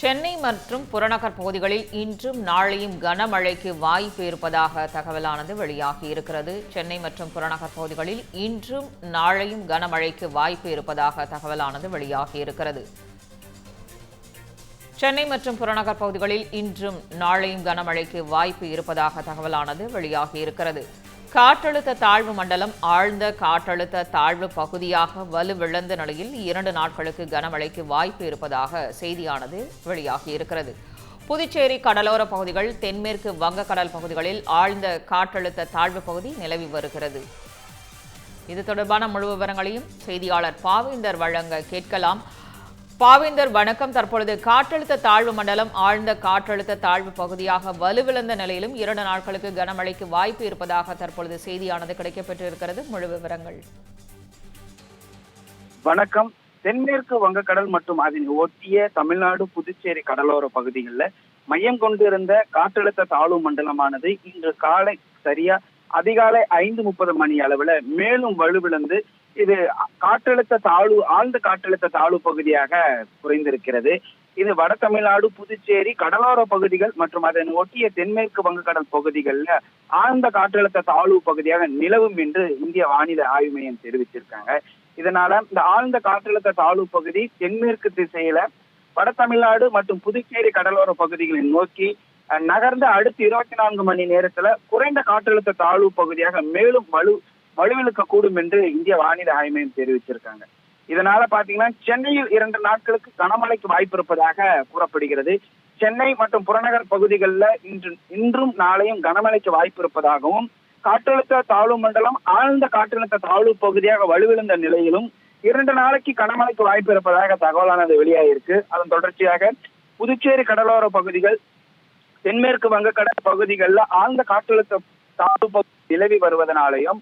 சென்னை மற்றும் புறநகர் பகுதிகளில் இன்றும் நாளையும் கனமழைக்கு வாய்ப்பு இருப்பதாக தகவலானது வெளியாகி இருக்கிறது. சென்னை மற்றும் புறநகர் பகுதிகளில் இன்றும் நாளையும் கனமழைக்கு வாய்ப்பு இருப்பதாக தகவலானது வெளியாகி இருக்கிறது. சென்னை மற்றும் புறநகர் பகுதிகளில் இன்றும் நாளையும் கனமழைக்கு வாய்ப்பு இருப்பதாக தகவலானது வெளியாகி இருக்கிறது. காற்றழுத்த தாழ்வு மண்டலம் ஆழ்ந்த காற்றழுத்த தாழ்வு பகுதியாக வலுவிழந்த நிலையில் இரண்டு நாட்களுக்கு கனமழைக்கு வாய்ப்பு இருப்பதாக செய்தியானது வெளியாகி இருக்கிறது. புதுச்சேரி கடலோர பகுதிகள் தென்மேற்கு வங்கக்கடல் பகுதிகளில் ஆழ்ந்த காற்றழுத்த தாழ்வு பகுதி நிலவி வருகிறது. இது தொடர்பான முழு விவரங்களையும் செய்தியாளர் பாவேந்தர் வழங்க கேட்கலாம். பாவேந்தர் வணக்கம். தற்பொழுது காற்றழுத்த தாழ்வு மண்டலம் ஆழ்ந்த காற்றழுத்த தாழ்வு பகுதியாக வலுவிழந்த நிலையிலும் இரண்டு நாட்களுக்கு கனமழைக்கு வாய்ப்பு இருப்பதாக தற்பொழுது செய்தியானது கிடைக்கப்பெற்றிருக்கிறது. முழு விவரங்கள். வணக்கம். தென்மேற்கு வங்கக்கடல் மற்றும் அதனை ஒட்டிய தமிழ்நாடு புதுச்சேரி கடலோர பகுதிகளில் மையம் கொண்டிருந்த காற்றழுத்த தாழ்வு மண்டலமானது இன்று காலை சரியா அதிகாலை ஐந்து முப்பது மணி அளவுல மேலும் வலுவிழந்து இது காற்றழுத்த தாழ்வு ஆழ்ந்த காற்றழுத்த தாழ்வு பகுதியாக குறைந்திருக்கிறது. இது வட தமிழ்நாடு புதுச்சேரி கடலோர பகுதிகள் மற்றும் அதன் ஒட்டிய தென்மேற்கு வங்கக்கடல் பகுதிகளில் ஆழ்ந்த காற்றழுத்த தாழ்வு பகுதியாக நிலவும் என்று இந்திய வானிலை ஆய்வு மையம் தெரிவிச்சிருக்காங்க. இதனால இந்த ஆழ்ந்த காற்றழுத்த தாழ்வு பகுதி தென்மேற்கு திசையில வட தமிழ்நாடு மற்றும் புதுச்சேரி கடலோர பகுதிகளை நோக்கி நகர்ந்த அடுத்த இருபத்தி நான்கு மணி நேரத்துல குறைந்த காற்றழுத்த தாழ்வு பகுதியாக மேலும் வலு வலுவிழுக்க கூடும் என்று இந்திய வானிலை ஆய்வு மையம் தெரிவிச்சிருக்காங்க. இதனால பாத்தீங்கன்னா சென்னையில் இரண்டு நாட்களுக்கு கனமழைக்கு வாய்ப்பு இருப்பதாக கூறப்படுகிறது. சென்னை மற்றும் புறநகர் பகுதிகளில் இன்று இன்றும் நாளையும் கனமழைக்கு வாய்ப்பு இருப்பதாகவும் காற்றழுத்த தாழ்வு மண்டலம் ஆழ்ந்த காற்றழுத்த தாழ்வு பகுதியாக வலுவிழந்த நிலையிலும் இரண்டு நாளைக்கு கனமழைக்கு வாய்ப்பு இருப்பதாக தகவலானது வெளியாகிருக்கு அதன் தொடர்ச்சியாக புதுச்சேரி கடலோர பகுதிகள் தென்மேற்கு வங்கக்கடல் பகுதிகளில் ஆழ்ந்த காற்றழுத்த தாழ்வு பகுதி நிலவி வருவதனாலையும்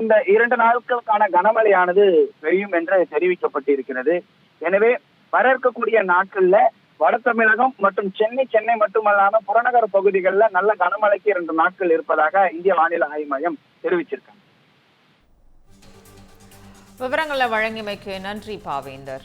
இந்த இரண்டு நாட்களுக்கான கனமழையானது பெய்யும் என்று தெரிவிக்கப்பட்டிருக்கிறது. எனவே வர இருக்கக்கூடிய நாட்கள்ல வட தமிழகம் மற்றும் சென்னை சென்னை மட்டுமல்லாம புறநகர் பகுதிகளில் நல்ல கனமழைக்கு இரண்டு நாட்கள் இருப்பதாக இந்திய வானிலை ஆய்வு மையம் தெரிவிச்சிருக்காங்க விவரங்களை வழங்கியமைக்கு நன்றி பாவேந்தர்.